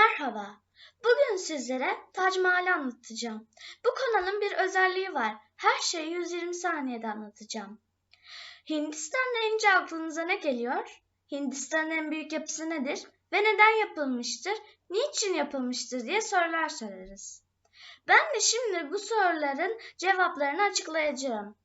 Merhaba. Bugün sizlere Tac Mahal'i anlatacağım. Bu kanalın bir özelliği var. Her şeyi 120 saniyede anlatacağım. Hindistan deyince aklınıza ne geliyor? Hindistan'ın en büyük yapısı nedir? Ve neden yapılmıştır? Niçin yapılmıştır diye sorular sorarız. Ben de şimdi bu soruların cevaplarını açıklayacağım.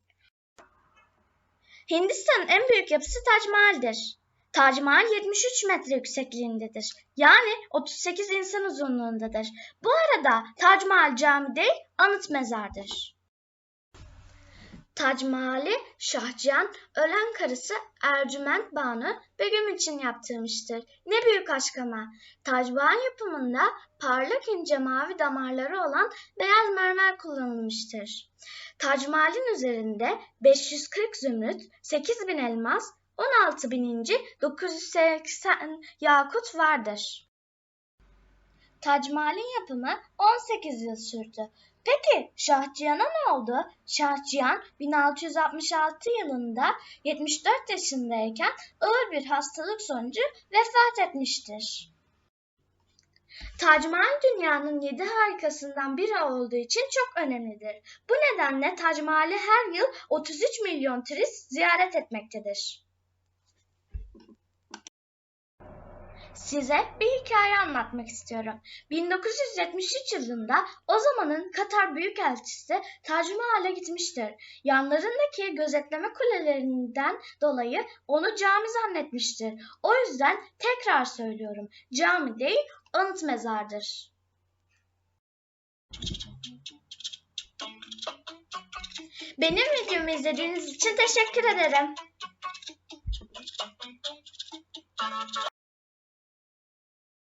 Hindistan'ın en büyük yapısı Tac Mahal'dir. Tac Mahal 73 metre yüksekliğindedir. Yani 38 insan uzunluğundadır. Bu arada Tac Mahal cami değil, anıt mezardır. Tac Mahal'i Şahcihan ölen karısı Ercüment Banu Begüm için yaptırmıştır. Ne büyük aşk ama. Tac Mahal yapımında parlak ince mavi damarları olan beyaz mermer kullanılmıştır. Tac Mahal'in üzerinde 540 zümrüt, 8000 elmas, 16 bin inci, 980 yakut vardır. Tac Mahal'in yapımı 18 yıl sürdü. Peki Şahcihan'a ne oldu? Şahcihan 1666 yılında 74 yaşındayken ağır bir hastalık sonucu vefat etmiştir. Tac Mahal dünyanın yedi harikasından biri olduğu için çok önemlidir. Bu nedenle Tac Mahal'i her yıl 33 milyon turist ziyaret etmektedir. Size bir hikaye anlatmak istiyorum. 1973 yılında o zamanın Katar Büyükelçisi Tac Mahal'e gitmiştir. Yanlarındaki gözetleme kulelerinden dolayı onu cami zannetmiştir. O yüzden tekrar söylüyorum. Cami değil, anıt mezardır. Benim videomu izlediğiniz için teşekkür ederim.